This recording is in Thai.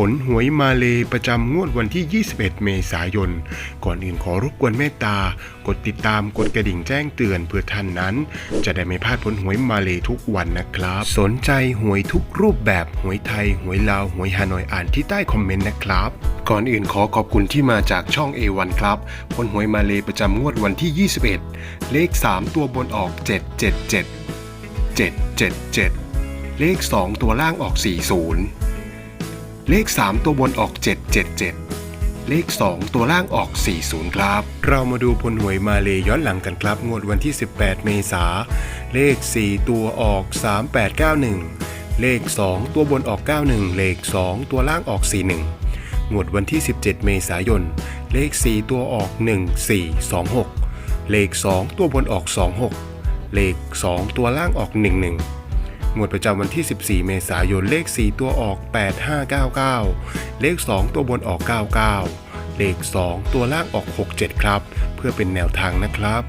ผลหวยมาเลประจำงวดวันที่ 21 เมษายน ก่อนอื่นขอรบกวนเมตตา กดติดตามกดกระดิ่งแจ้งเตือนเพื่อท่านนั้น จะได้ไม่พลาดผลหวยมาเลทุกวันนะครับ สนใจหวยทุกรูปแบบหวยไทย หวยลาว หวยฮานอยอ่านที่ใต้คอมเมนต์นะครับ ก่อนอื่นขอขอบคุณที่มาจากช่อง A1 ครับผลหวยมาเลประจำงวดวันที่ 21 เลข 3 ตัวบนออก 777 777 เลข 2 ตัวล่างออก 40 เลข 3 ตัวบนออก 777 เลข 2 ตัวล่างออก 40 ครับ เรามาดูผลหวยมาเลยย้อนหลังกันครับ งวดวันที่ 18 เมษา เลข 4 ตัวออก 3891 เลข 2 ตัวบนออก 91 เลข 2 ตัวล่างออก 41 งวดวันที่ 17 เมษายน เลข 4 ตัวออก 1426 เลข 2 ตัวบนออก 26 เลข 2 ตัวล่างออก 11 งวดประจำวันที่ 14 เมษายนเลข 4 ตัวออก 8599 เลข 2 ตัวบนออก 99 เลข 2 ตัวล่างออก 67 ครับ เพื่อเป็นแนวทางนะครับ